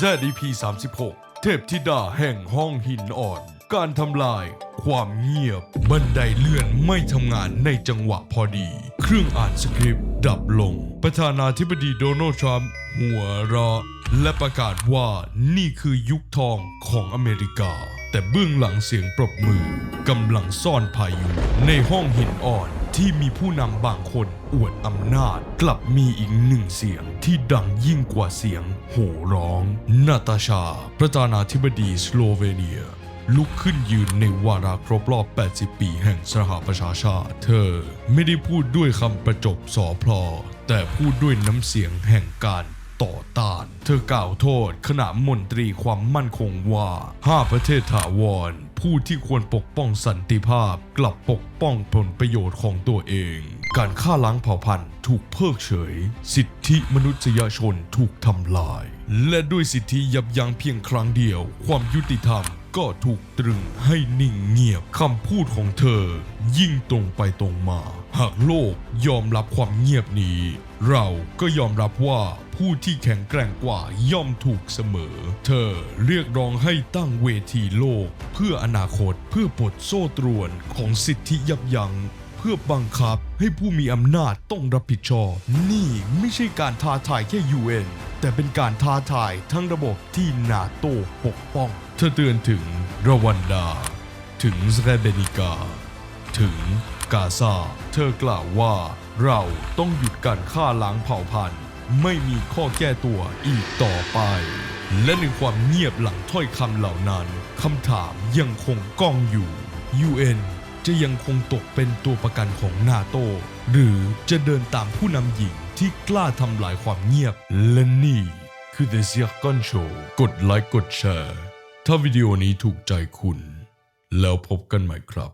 ZDP 36 เทพธิดาแห่งห้องหินอ่อน การทำลาย ความเงียบ บันไดเลื่อนไม่ทำงานในจังหวะพอดี เครื่องอ่านสคริปต์ดับลง ประธานาธิบดีโดนัลด์ทรัมป์หัวเราะและประกาศว่านี่คือยุคทองของอเมริกา แต่เบื้องหลังเสียงปรบมือกำลังซ่อนพายุในห้องหินอ่อนที่มีผู้นำบางคนอวดอำนาจ กลับมีอีกหนึ่งเสียงที่ดังยิ่งกว่าเสียง โห่ร้อง นาตาชา ประธานาธิบดีสโลเวเนีย ลุกขึ้นยืนในวาระครบรอบ 80 ปีแห่งสหประชาชาติ เธอไม่ได้พูดด้วยคำประจบสอพลอแต่พูดด้วยน้ำเสียงแห่งการ ต่อต้าน เธอกล่าวโทษขณะมนตรีความมั่นคงว่าห้าประเทศถาวร ผู้ที่ควรปกป้องสันติภาพ กลับปกป้องผลประโยชน์ของตัวเอง การฆ่าล้างเผ่าพันธุ์ถูกเพิกเฉย สิทธิมนุษยชนถูกทำลาย และด้วยสิทธิยับยั้งเพียงครั้งเดียว ความยุติธรรมก็ถูกตรึงให้นิ่งเงียบคำพูดของเธอ ยิ่งตรงไปตรงมา หากโลกยอมรับความเงียบนี้ เราก็ยอมรับว่า ผู้ที่แข็งแกร่งกว่าย่อมถูกเสมอ เธอเรียกร้องให้ตั้งเวทีโลก เพื่ออนาคตเพื่อปลดโซ่ตรวนของสิทธิยับยัง้งเพื่อบังคับให้ผู้มีอำนาจต้องรับผิดชอบ นี่ไม่ใช่การท้าทายแค่ UN แต่เป็นการท้าทายทั้งระบบที่นาโตปกป้อง เธอเตือนถึงรวันดา ถึงสเรเบนิกา ถึงกาซา เธอกล่าวว่าเราต้องหยุดการฆ่าล้างเผ่าพันธุ์ ไม่มีข้อแก้ตัวอีกต่อไป และในความเงียบหลังถ้อยคำเหล่านั้นคำถามยังคงก้องอยู่ UN จะยังคงตกเป็นตัวประกันของนาโต หรือจะเดินตามผู้นำหญิงที่กล้าทำลายความเงียบ และนี่คือ The Circle Show กดไลค์กดแชร์ ถ้าวิดีโอนี้ถูกใจคุณ แล้วพบกันใหม่ครับ